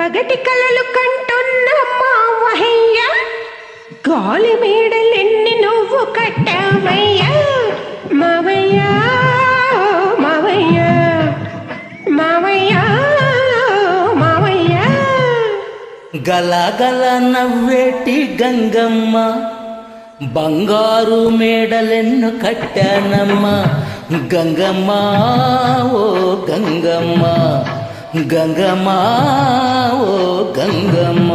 పగటి కలలు కంటున్న మావయ్య గాలి మేడలెన్ని నువ్వు కట్టావయ్యా? మావయ్య మావయ్య మావయ్య మావయ్య. గల గల నవ్వేటి గంగమ్మ బంగారు మేడలెన్ను కట్టానమ్మ. గంగమ్మ ఓ గంగమ్మ గంగమ్మ. ఓ గంగమ్మ.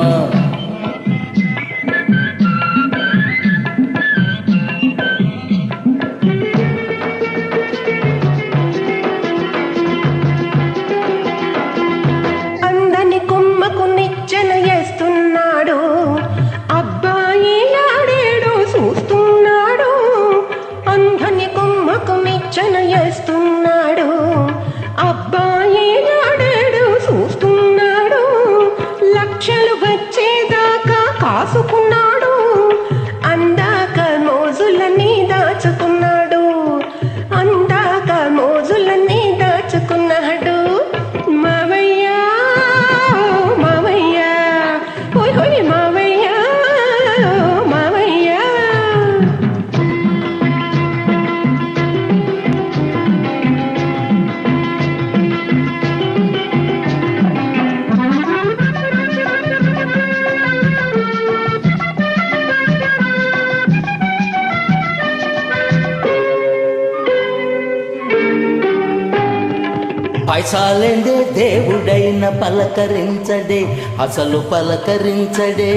అందని కొమ్మకు నిచ్చెన వేస్తున్నాడు అబ్బాయి ఆడేడు చూస్తున్నాడు. అందని కొమ్మకు నిచ్చెన వేస్తున్నాడు सुख పైసాలేందే దేవుడైన పలకరించడే అసలు పలకరించడే.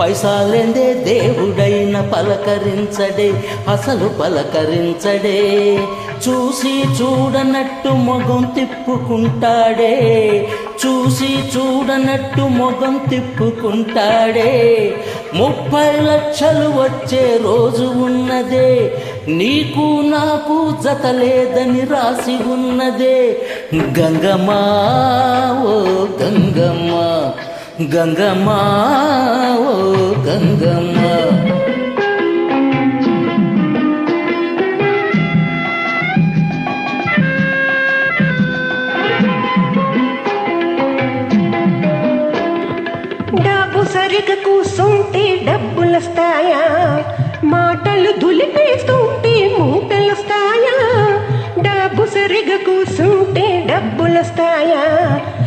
పైసాలేందే దేవుడైన పలకరించడే అసలు పలకరించడే. చూసి చూడనట్టు మొగం తిప్పుకుంటాడే చూసి చూడనట్టు మొగం తిప్పుకుంటాడే. ముప్పై లక్షలు వచ్చే రోజు ఉన్నదే నీకు నాకు జత లేదని రాసి ఉన్నదే. గంగమ్మా ఓ గంగమ్మ గంగమ్మా ఓ గంగమ్మ. డబ్బు సరిగా కూసుంటే డబ్బులొస్తాయా? మాటలు దులిపేస్తుంటే మూటలొస్తాయా డబ్బు సరిగా కూసుంటే డబ్బులొస్తాయా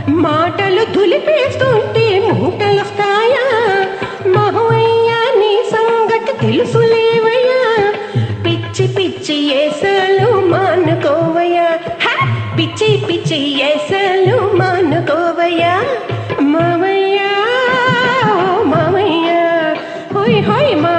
మాటలు దులిపేస్తుంటే మూటలొస్తాయా మహవయ్యా నీ సంగతి తెలుసులేవయ్యా. పిచ్చి పిచ్చి ఏసలు మానుకోవయ్యా. పిచ్చి పిచ్చి ఏసలు మానుకోవయ్యా. మావయ్యా మావయ్యా. హోయ్ హోయ్ మా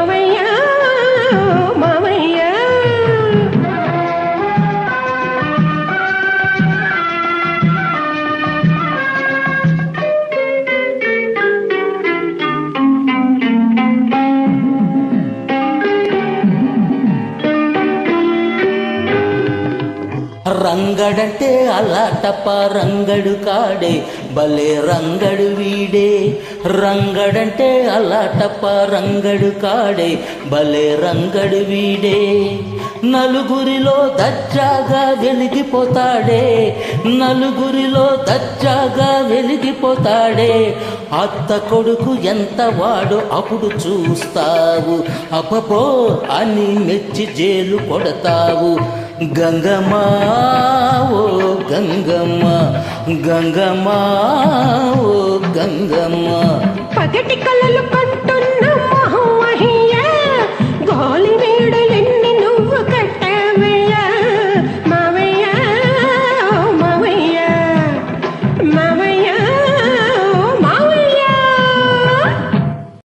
రంగడంటే అలాటప్ప రంగడు కాడే భలే రంగడు వీడే. రంగడంటే అలాటప్ప రంగడు కాడే భలే రంగడు వీడే. నలుగురిలో దచ్చాగా వెలిగిపోతాడే నలుగురిలో దచ్చాగా వెలిగిపోతాడే. అత్త కొడుకు ఎంత వాడు అప్పుడు చూస్తావు అపపో అని మెచ్చి జేలు కొడతావు. గంగమ్మా ఓ గంగమ్మ గంగమ్మా ఓ గంగమ్మ. పగటి